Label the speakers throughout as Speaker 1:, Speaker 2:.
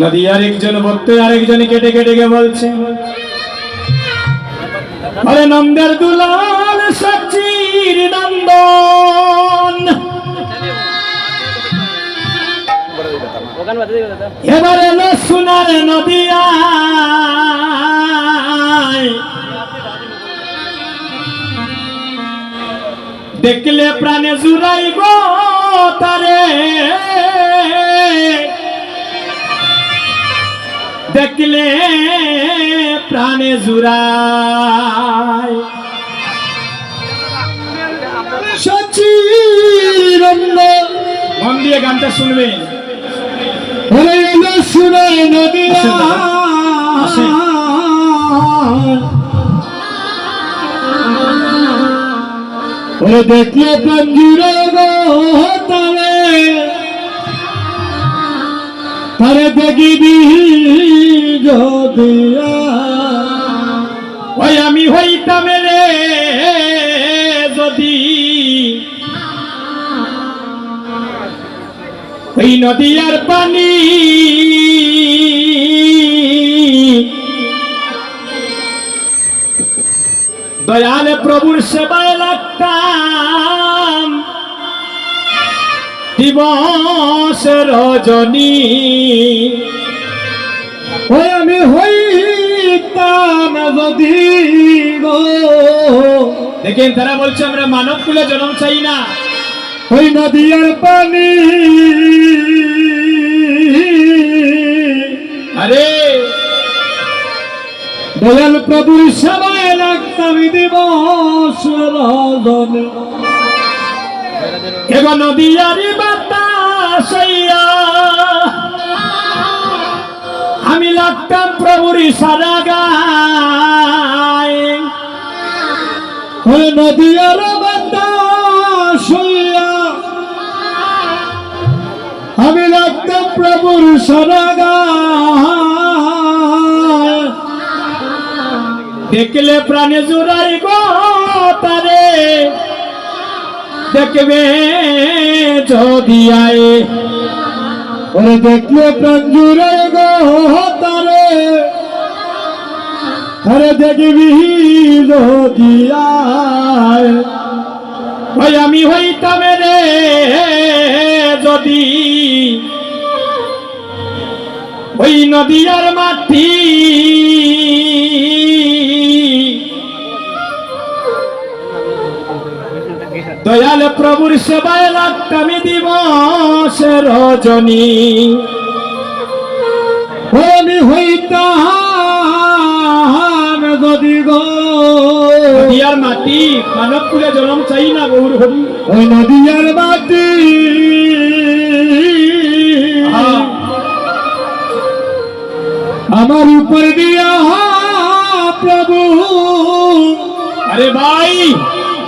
Speaker 1: নদী আরেকজন বলতে আরেকজন কেটে কেটে গে বলছে? আরে নন্দের দুলাল সচির নন্দন। এবারে এলো সোনার নদিয়ায় দেখলে প্রাণে জুড়াই গো তারে। দেখলে প্রাণে সচিরন্দ মন দিয়ে গানটা শুনবেন
Speaker 2: এলো সুনাই নদিয়া দেখলে প্রাঞ্জুরে গো তারে দেখিবি
Speaker 1: ওই আমি হইতাম রে যদি ওই নদীর পানি দয়াল প্রভুর সেবায় লাগতাম। দিবস রজনী।
Speaker 2: ওই আমি হইতাম যদি
Speaker 1: দেখেন, তারা বলছে, আমরা মানব কুলে জন্ম চাই না।
Speaker 2: ওই নদিয়ার পানি।
Speaker 1: আরে!
Speaker 2: দয়াল প্রভুর সবাই লাগতাম দিবস রজনী।
Speaker 1: এগো নদীয়ারি বাতাস সারা গায়
Speaker 2: বাতাস হইয়া আমি লাগতাম প্রভুর সরাগা
Speaker 1: দেখলে প্রাণে জোড়াই গো তারে, দেখবে যদি আয়।
Speaker 2: ওরে দেখলে প্রাঞ্জুরে গো তারে। আরে দেখবি নদিয়ায়
Speaker 1: ওই আমি হইতাম রে, যদি ওই নদীয়ার মাটি দয়াল প্রভুর সেবায় লাগতাম দিবস রজনী।
Speaker 2: আমি হইতাম যদি গো
Speaker 1: নদিয়ার মাটি জলম চাই না গৌর হরি।
Speaker 2: ওই নদিয়ার মাটি। আমার উপর দিয়া প্রভু।
Speaker 1: আরে ভাই।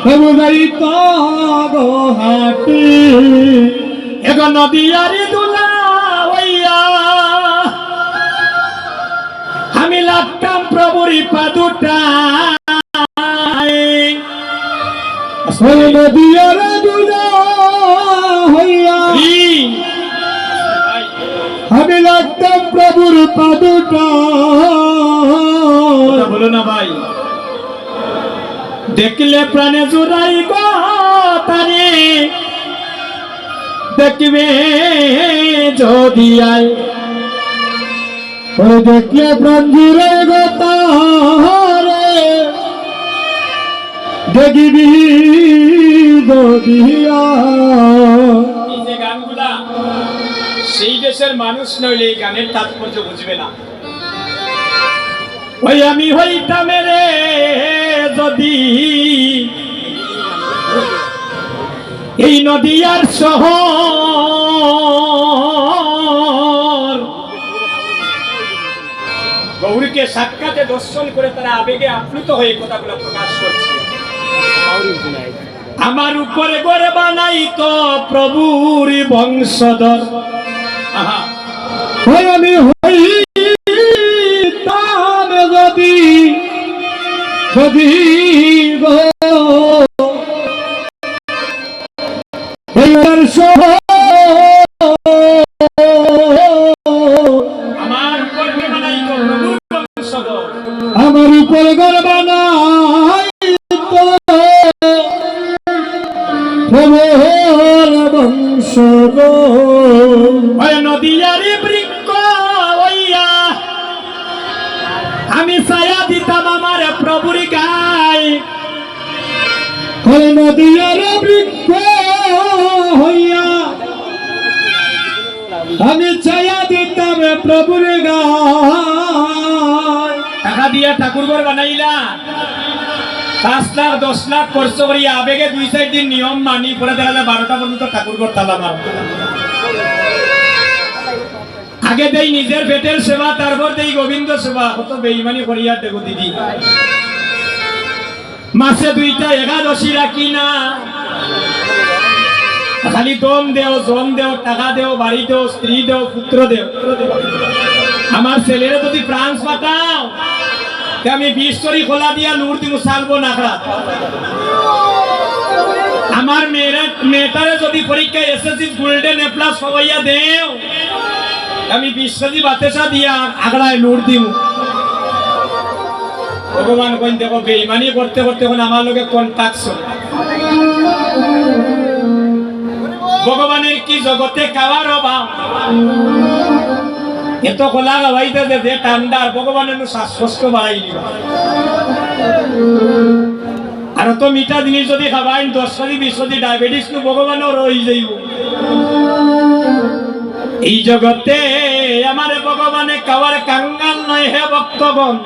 Speaker 2: প্রভু যাইত গো হাটি
Speaker 1: এখন নদিয়ারি
Speaker 2: ওই নদিয়ার দুলা হইয়া। আমি লাগতাম প্রভুর পাদুটা
Speaker 1: বলো না ভাই। দেখলে প্রাণে জোড়াই গো তারে। দেখবে যদি আয়।
Speaker 2: দেখলে প্রাঞ্জুরে গো তাহারে।
Speaker 1: সেই দেশের মানুষ নইলে এই গানের তাৎপর্য বুঝবে না। ওই আমি হইতাম রে, যদি এই নদীয়ার শহর গৌরীকে সাক্ষাতে দর্শন করে তারা আবেগে আপ্লুত হয়ে কথাগুলো প্রকাশ করছে। আমার উপরে গড়ে বানাই তো প্রভুর বংশধর।
Speaker 2: আমি যদি যদি ওই
Speaker 1: নদীয়ারি বৃক্ষ ওইয়া। আমি ছায়া দিতাম আমার প্রভুর গায়।
Speaker 2: ওই বৃক্ষ হইয়া আমি ছায়া দিতাম প্রভুর গায়।
Speaker 1: টাকা দিয়া ঠাকুর ঘর বানাইলা। পাঁচ লাখ, দশ লাখ আবেগে দুই চার দিন নিয়ম মানি, পরে দেখা যায় বারোটা পর্যন্ত ঠাকুর ঘর তালা আগে দেই নিজের পেটের সেবা, তারপর দেই গোবিন্দ সেবা কত বেইমানি করিয়া দেখো দিদি। মাসে দুইটা একাদশী রাখি না। খালি দম দেও জম দেও, টাকা দেও, বাড়ি দেও, স্ত্রী দেও, পুত্র দেও আমার ছেলেরা যদি ফ্রান্স পাঠাও তে আমি বিশ করি খোলা দিয়া নূর দিব সালবো নাখড়া আমার মেয়েরা, মেয়েটারে যদি পরীক্ষায় এসএসসি গোল্ডেন এ প্লাস সবাইয়া দেও, আমি বিশ্বজি বাতেসা দিয়া আগড়ায় নূর দিব ভগবান কইন, দেখো বেইমানি করতে করতে এখন আমার লোকে কন্টাক্ট ভগবানের কি জগতে খাওয়ার অভাব? এত খোলা গাবাইতে দে ঠান্ডার ভগবানের শ্বাসকষ্ট বাড়াই দিবা আর তো মিঠা জিনিস যদি দশ বিশ ডায়াবেটিস তো ভগবানও রই যাইব। এই জগতে আমার ভগবানে খাওয়ার কাঙ্গাল নয় হে ভক্তগণ।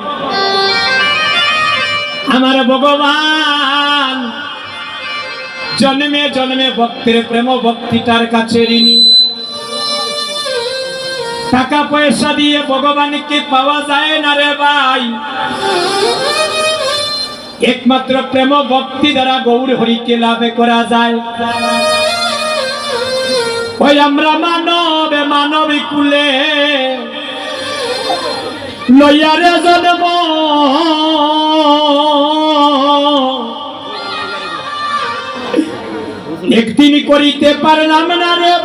Speaker 1: আমার ভগবান জন্মে জন্মে ভক্তের প্রেম ভক্তিটার কাছে ঋণী। টাকা পয়সা দিয়ে ভগবানকে পাওয়া যায় না রে ভাই। একমাত্র প্রেম ভক্তি দ্বারা গৌর হরিকে লাভে করা যায়। ওই আমরা মানব মানব কুলে। লইয়ারে জন্ম। একদিন করিতে পারলাম না রে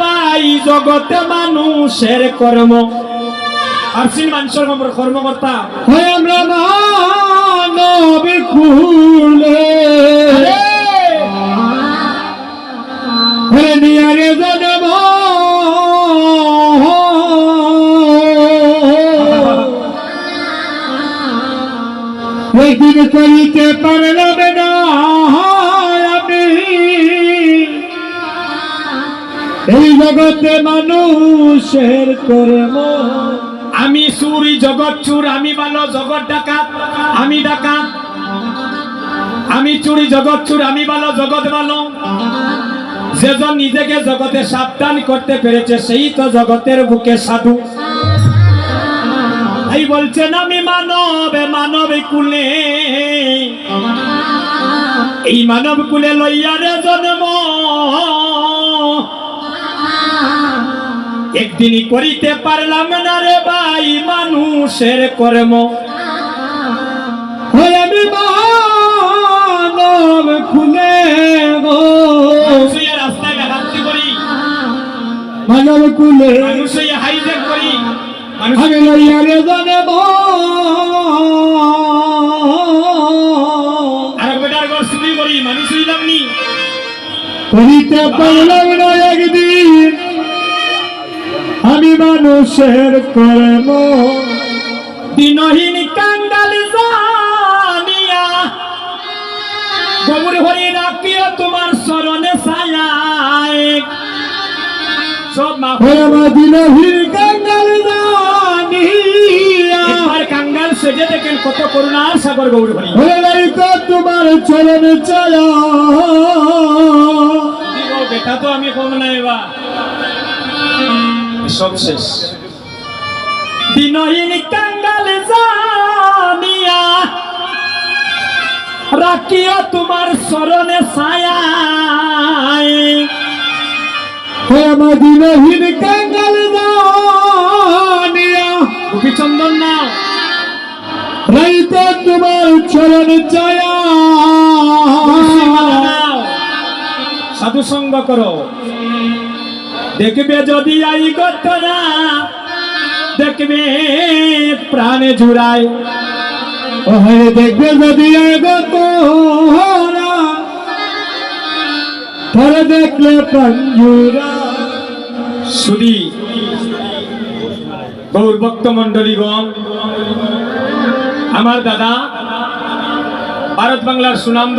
Speaker 1: ভাই জগতে মানুষের কর্ম। আসিন মানুষের কর্ম- কর্মকর্তা
Speaker 2: হয় আমরা মানব নিয়ারে জন্ম। একদিন করিতে পারলাম না। আমি এই জগতে মানুষের কর্ম
Speaker 1: আমি সুরি, জগৎ চুর আমি ভালো জগৎ ডাকাত আমি ডাকাত আমি চুরি, জগৎ চুর, আমি ভালো জগৎ ভালো যেজন নিজেকে জগতে সাবধান করতে পেরেছে, সেই তো জগতের বুকে সাধু। এই বলছেন, আমি মানব মানব কুলে। এই মানব কুলে লইয়ারে জন্ম। একদিনই করিতে পারলাম না রে ভাই মানুষের কর্ম।
Speaker 2: আমি মানব খুলে গো।
Speaker 1: রাস্তায় করি?
Speaker 2: মানব
Speaker 1: মানুষই হাইজেক করি?
Speaker 2: আমি করিতে পারলাম না একদিন। আমি মানুষের কর্ম।
Speaker 1: দিনহীন কাঙ্গাল জানিয়া গৌর হরি রাখিও তোমার স্মরণে ছায়ায়। সব মা
Speaker 2: হয় দিনহীন কাঙ্গাল
Speaker 1: কাঙ্গাল সেজে দেখেন কত করুণার সাগর গৌর হরি।
Speaker 2: তোমার চরণ
Speaker 1: দিগো, বেটা তো আমি কম বা সব শেষ দিনহীন কাঙ্গাল জানিয়া রাখিয়া তোমার স্মরণে
Speaker 2: আমার দিনহীন কাঙ্গাল জানিয়া
Speaker 1: গোপীচন্দন নাও।
Speaker 2: রাইতে তোমার চরণ
Speaker 1: নাও। সাধু সঙ্গ করো। দেখবে যদি আই ঘটনা দেখবে প্রাণে জুড়ায়।
Speaker 2: ওহে, দেখবে যদি আগত হরা তারা দেখলে পঞ্জুরা
Speaker 1: সুদী গৌর ভক্ত মন্ডলীগণ আমার দাদা, ভারত বাংলার সুনাম